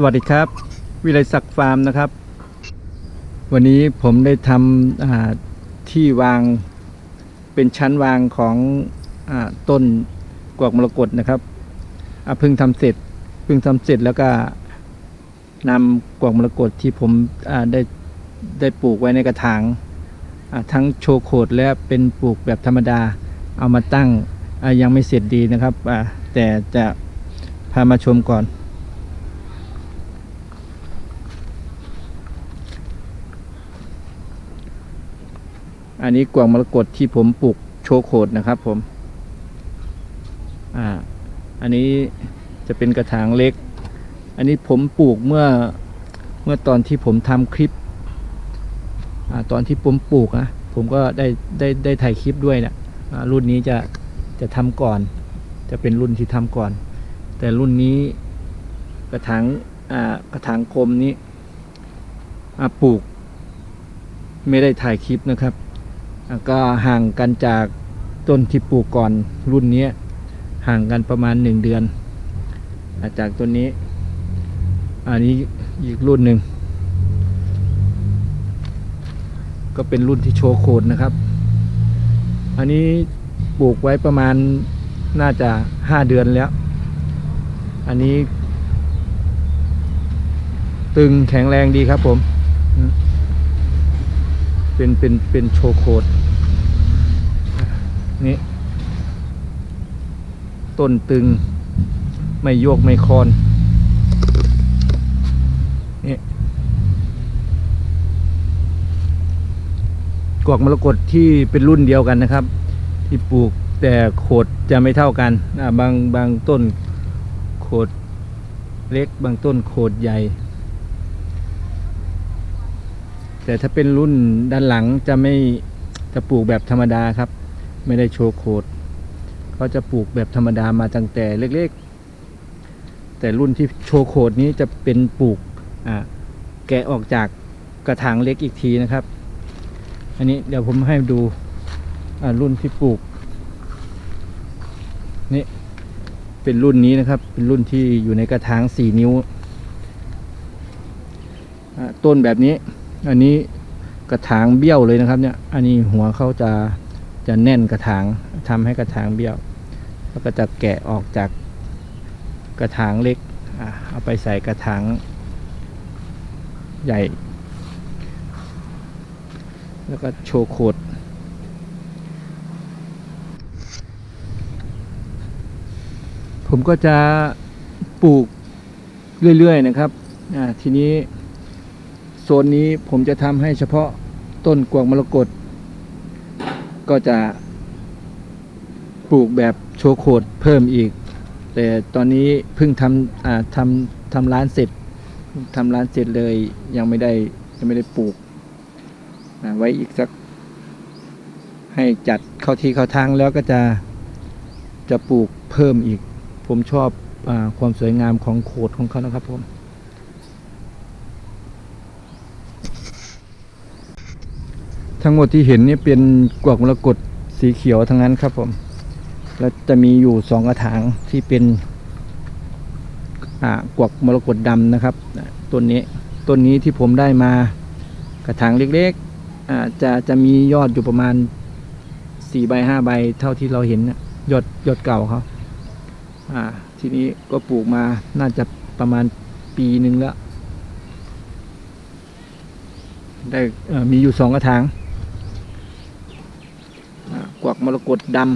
สวัสดีครับ วิไลศักดิ์ฟาร์มนะครับ วันนี้ผมได้ทำที่วางเป็นชั้นวางของอต้นกวกมรกตนะครับเพิ่งทำเสร็จเพิ่งทำเสร็จแล้วก็นำกวกมรกตที่ผมได้ได้ปลูกไว้ในกระถางทั้งโชโคดและเป็นปลูกแบบธรรมดาเอามาตั้งยังไม่เสร็จดีนะครับแต่จะพามาชมก่อน อันนี้กวางมรกตที่ผมปลูกโชโคดนะครับผม อ่า อันนี้จะเป็นกระถางเล็ก อันนี้ผมปลูกเมื่อเมื่อตอนที่ผมทำคลิป อ่า ตอนที่ผมปลูกนะผมก็ได้ได้ได้ถ่ายคลิปด้วยเนะอ่ารุ่นนี้จะจะทำก่อน จะเป็นรุ่นที่ทำก่อน แต่รุ่นนี้กระถางอ่ากระถางกลมนี้อ่าปลูก ไม่ได้ถ่ายคลิปนะครับ ก็ห่างกันจากต้นที่ปลูกก่อนรุ่นนี้ห่างกันประมาณหนึ่งเดือนอจากต้นนี้ อันนี้อีกรุ่นหนึ่ง ก็เป็นรุ่นที่โชว์โคนนะครับ อันนี้ปลูกไว้ประมาณน่าจะห้าเดือนแล้ว อันนี้ ตึงแข็งแรงดีครับผม เป็นเป็นเป็นโชโคดนี่ต้นตึง ไม่โยกไม่คอนนี่กวากมรกตที่เป็นรุ่นเดียวกันนะครับ ที่ปลูกแต่โขดจะไม่เท่ากันบางบางต้นโขดเล็กบางต้นโขดใหญ่ แต่ถ้าเป็นรุ่นด้านหลังจะไม่จะปลูกแบบธรรมดาครับ ไม่ได้โชว์โคดเขาจะปลูกแบบธรรมดามาตั้งแต่เล็กๆ แต่รุ่นที่โชว์โคดนี้จะเป็นปลูกแกะออกจากกระถางเล็กอีกทีนะครับ อันนี้เดี๋ยวผมให้ดูรุ่นที่ปลูกนี่เป็นรุ่นนี้นะครับ เป็นรุ่นที่อยู่ในกระถางสี่นิ้วต้นแบบนี้ อันนี้กระถางเบี้ยวเลยนะครับเนี่ย อันนี้หัวเขาจะจะแน่นกระถางทำให้กระถางเบี้ยว แล้วก็จะแกะออกจากกระถางเล็กเอาไปใส่กระถางใหญ่ แล้วก็โชว์โคดผมก็จะปลูกเรื่อย ๆ นะครับอ่าทีนี้ โซนนี้ผมจะทำให้เฉพาะต้นกวางมรกตก็จะปลูกแบบโชว์โคดเพิ่มอีก แต่ตอนนี้เพิ่งทำทำทำร้านเสร็จทำร้านเสร็จเลยยังไม่ได้ยังไม่ได้ปลูกไว้อีกสัก ให้จัดเข้าที่เข้าทางแล้วก็จะจะปลูกเพิ่มอีก ผมชอบอความสวยงามของโขดของเขานะครับผม ทั้งหมดที่เห็นนี่เป็นกวักมรกตสีเขียวทั้งนั้นครับผม แล้วจะมีอยู่สองกระถางที่เป็นกวักมรกตดำนะครับต้นนี้ต้นนี้ที่ผมได้มากระถางเล็กๆจะจะมียอดอยู่ประมาณสี่ใบห้าใบเท่าที่เราเห็นยอดยอดเก่าเขาทีนี้ก็ปลูกมาน่าจะประมาณปีหนึ่งแล้วได้มีอยู่สองกระถาง กวักมรกตดำ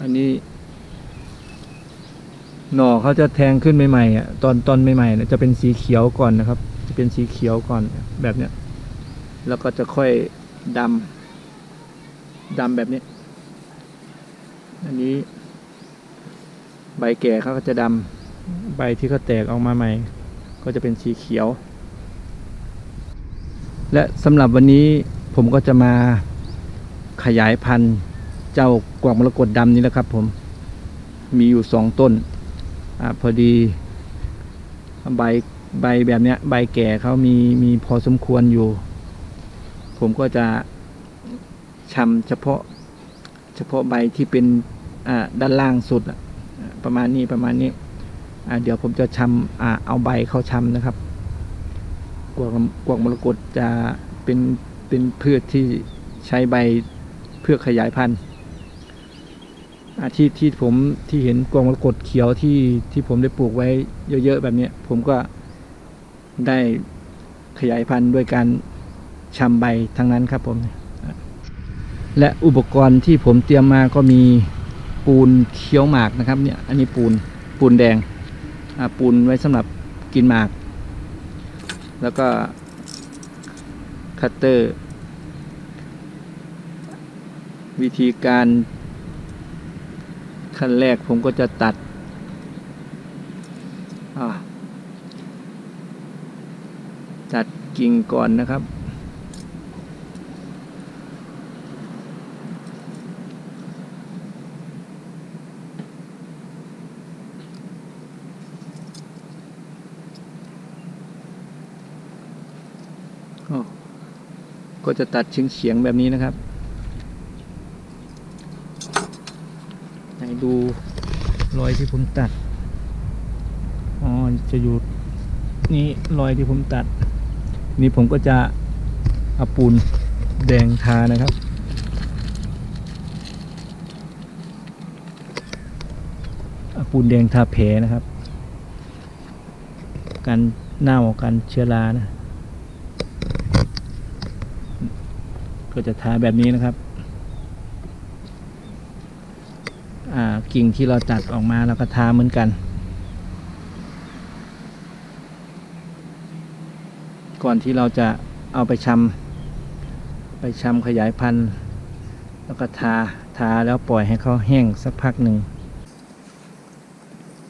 อันนี้ หน่อเขาจะแทงขึ้นใหม่ๆอะตอนตอนใหม่ๆเนี่ยจะเป็นสีเขียวก่อนนะครับ จะเป็นสีเขียวก่อนแบบเนี้ยแล้วก็จะค่อยดำดำแบบนี้ อันนี้ใบแก่เขาก็จะดำใบที่เขาแตกออกมาใหม่ ก็จะเป็นสีเขียว และสำหรับวันนี้ ผมก็จะมาขยายพันธุ์เจ้ากวางมรกตดำนี้แหละครับ ผมมีอยู่สองต้นอาพอดีใบใบแบบเนี้ย ใบแก่เขามีมีพอสมควรอยู่ ผมก็จะชำเฉพาะเฉพาะใบที่เป็นอ่าด้านล่างสุดอะประมาณนี้ประมาณนี้อ่าเดี๋ยวผมจะชำอ่าเอาใบเข้าชำนะครับ กวางกวางมรกตจะเป็น เป็นพืชที่ใช้ใบเพื่อขยายพันธุ์ อาที่ที่ผมที่เห็นกวงมรกตเขียวที่ที่ผมได้ปลูกไว้เยอะๆแบบนี้ผมก็ได้ขยายพันธุ์ด้วยการชำใบทั้งนั้นครับผม และอุปกรณ์ที่ผมเตรียมมาก็มีปูนเคี้ยวหมากนะครับเนี่ยอันนี้ปูนปูนแดงปูนไว้สำหรับกินหมาก แล้วก็คัตเตอร์ วิธีการขั้นแรกผมก็จะตัดตัดกิ่งก่อนนะครับ ก็จะตัดเฉียงๆแบบนี้นะครับไหนดูรอย ที่ผมตัด อ๋อ จะอยู่นี่รอยที่ผมตัด นี่ผมก็จะเอาปูนแดงทานะครับเอาปูนแดงทาแผลนะครับ กันเน่ากันเชื้อรานะ ก็จะทาแบบนี้นะครับ อ่า กิ่งที่เราตัดออกมาเราก็ทาเหมือนกัน ก่อนที่เราจะเอาไปชำไปชำขยายพันธุ์แล้วก็ทาทาแล้วปล่อยให้เขาแห้งสักพักหนึ่ง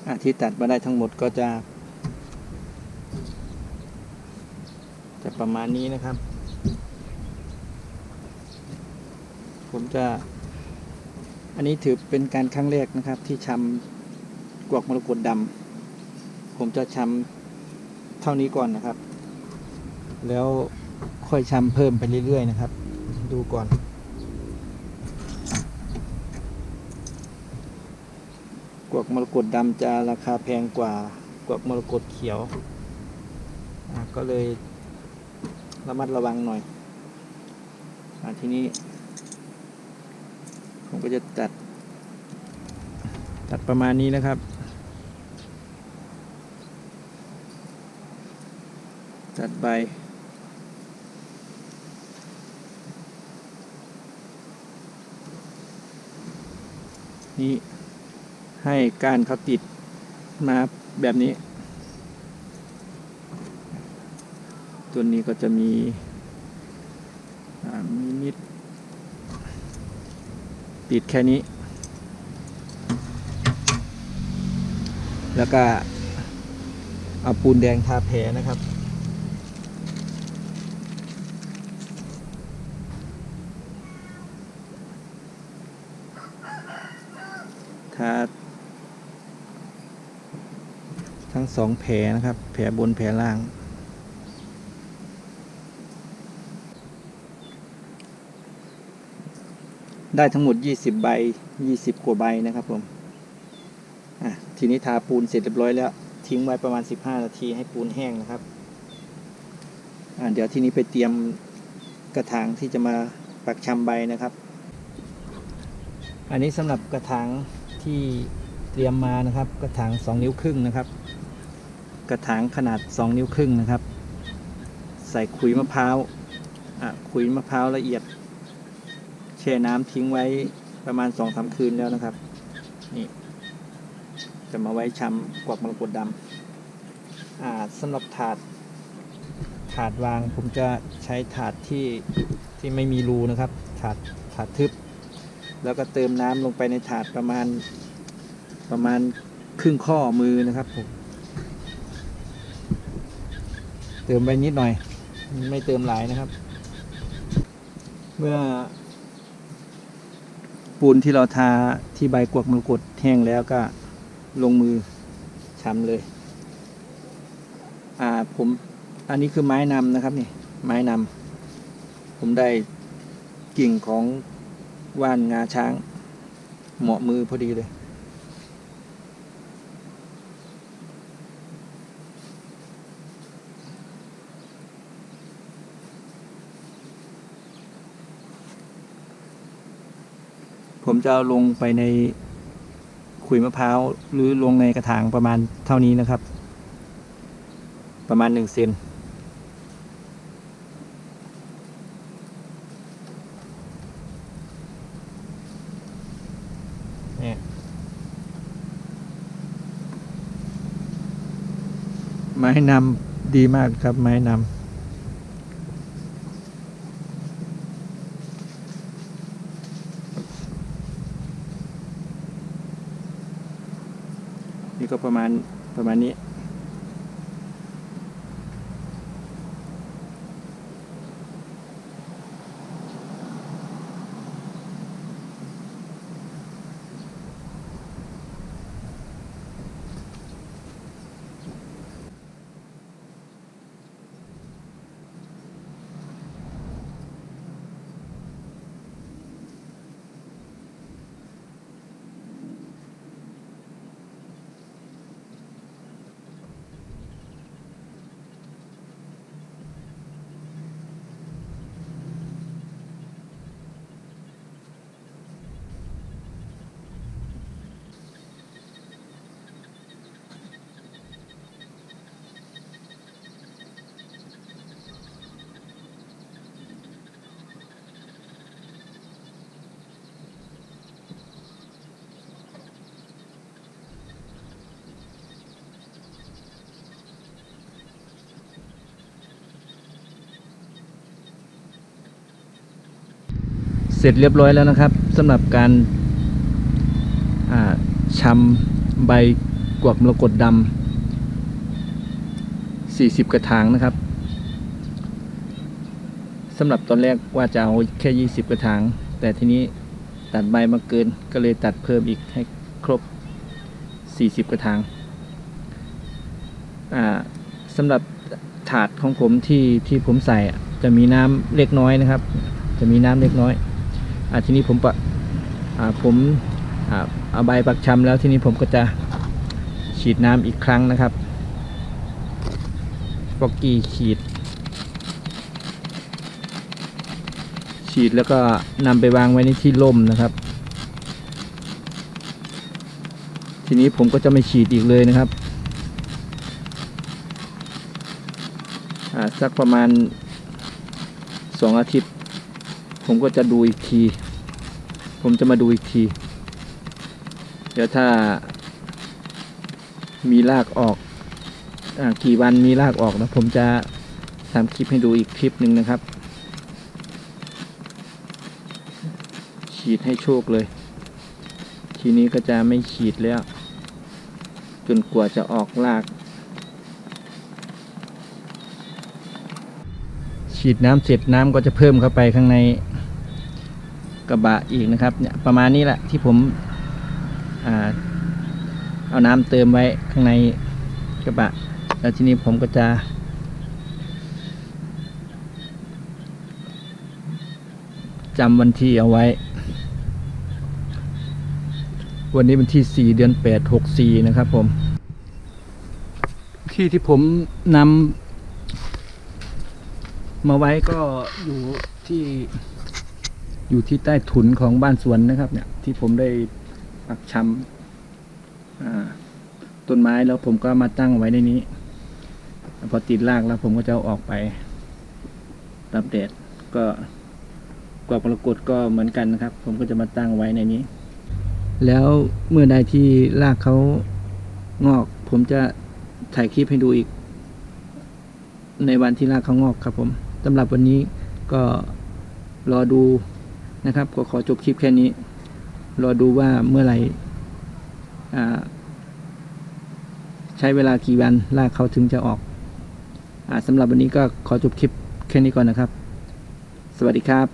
อะที่ตัดมาได้ทั้งหมดก็จะจะประมาณนี้นะครับ ผมจะ อันนี้ถือเป็นการครั้งแรกนะครับ ที่ชำกวกมรกตดำผมจะชำเท่านี้ก่อนนะครับ แล้วค่อยชำเพิ่มไปเรื่อยๆนะครับ ดูก่อนกวกมรกตดำจะราคาแพงกว่ากวกมรกตเขียว ก็เลยระมัดระวังหน่อยอทีนี้ ผมก็จะตัด ตัดประมาณนี้นะครับ ตัดใบนี่ให้การเขาติดมาแบบนี้ ตัวนี้ก็จะมีมีนิด ติดแค่นี้ แล้วก็เอาปูนแดงทาแผลนะครับ ทาทั้งสองแผลนะครับ แผลบนแผลล่าง ได้ทั้งหมด 20 ใบ 20 กว่าใบนะครับผมอะทีนี้ทาปูนเสร็จเรียบร้อยแล้ว ทิ้งไว้ประมาณ 15 นาทีให้ปูนแห้งนะครับอ่าเดี๋ยวทีนี้ไปเตรียมกระถางที่จะมาปักชำใบนะครับ อันนี้สำหรับกระถางที่เตรียมมานะครับ กระถาง 2 นิ้วครึ่งนะครับ กระถางขนาด 2 นิ้วครึ่งนะครับ ใส่ขุยมะพร้าวอะขุยมะพร้าวละเอียด แช่น้ำทิ้งไว้ประมาณสองสาคืนแล้วนะครับ นี่ จะมาไว้ชำกวักมรกตดำอ่าสำหรับถาด ถาดวางผมจะใช้ถาดที่ที่ไม่มีรูนะครับ ถาดถาดทึบ แล้วก็เติมน้ำลงไปในถาดประมาณประมาณครึ่งข้อมือนะครับผมเติมไปนิดหน่อย ไม่เติมหลายนะครับ เมื่อ ปูนที่เราทาที่ใบกวกมรกตแห้งแล้วก็ลงมือช้ำเลย อ่าผมอันนี้คือไม้นำนะครับนี่ไม้นำผมได้กิ่งของว่านงาช้าง เหมาะมือพอดีเลย ผมจะลงไปในขุยมะพร้าวหรือลงในกระถางประมาณเท่านี้นะครับ ประมาณหนึ่งเซนเนี่ยไม้นำดีมากครับไม้นำ ก็ประมาณประมาณนี้ เสร็จเรียบร้อยแล้วนะครับสำหรับการอ่าชำใบกวกมรกตดำ40 กระถางนะครับสำหรับตอนแรกว่าจะเอาแค่ 20 กระถาง แต่ทีนี้ตัดใบมาเกินก็เลยตัดเพิ่มอีกให้ครบ 40 กระถางาสำหรับถาดของผมที่ที่ผมใส่จะมีน้ำเล็กน้อยนะครับ จะมีน้ำเล็กน้อย อ่าทีนี้ผมปะอ่าผมอ่าเอาใบปักชำแล้วทีนี้ผมก็จะฉีดน้ำอีกครั้งนะครับฟอกกี้ฉีด ฉีดแล้วก็นำไปวางไว้ในที่ร่มนะครับ ทีนี้ผมก็จะไม่ฉีดอีกเลยนะครับอ่าสักประมาณสองอาทิตย์ ผมก็จะดูอีกที ผมจะมาดูอีกที เดี๋ยวถ้า มีรากออกอากี่วันมีรากออกนะผมจะทำคลิปให้ดูอีกคลิปหนึ่งนะครับ ฉีดให้โชคเลย ทีนี้ก็จะไม่ฉีดแล้ว จนกว่าจะออกราก ฉีดน้ำเสร็จน้ำก็จะเพิ่มเข้าไปข้างใน กระบะอีกนะครับเนี่ยประมาณนี้แหละที่ผมอเอาน้ำเติมไว้ข้างในกระบะ แล้วทีนี้ผมก็จะจำวันที่เอาไว้ วันนี้วันที่ 4 เดือน 8 64 นะครับผม ที่ที่ผมนำมาไว้ก็อยู่ที่ อยู่ที่ใต้ถุนของบ้านสวนนะครับ เนี่ย ที่ผมได้ปักชำต้นไม้แล้วผมก็มาตั้งไว้ในนี้ พอติดรากแล้วผมก็จะเอาออกไปรับแดดก็กวาดมรกตก็เหมือนกันนะครับ ผมก็จะมาตั้งไว้ในนี้ แล้วเมื่อใดที่รากเขางอก ผมจะถ่ายคลิปให้ดูอีก ในวันที่รากเขางอกครับผมสำหรับวันนี้ก็รอดู นะครับ ก็ขอจบคลิปแค่นี้ รอดูว่าเมื่อไหร่ใช้เวลากี่วันลากเขาถึงจะออกอสำหรับวันนี้ก็ขอจบคลิปแค่นี้ก่อนนะครับ สวัสดีครับ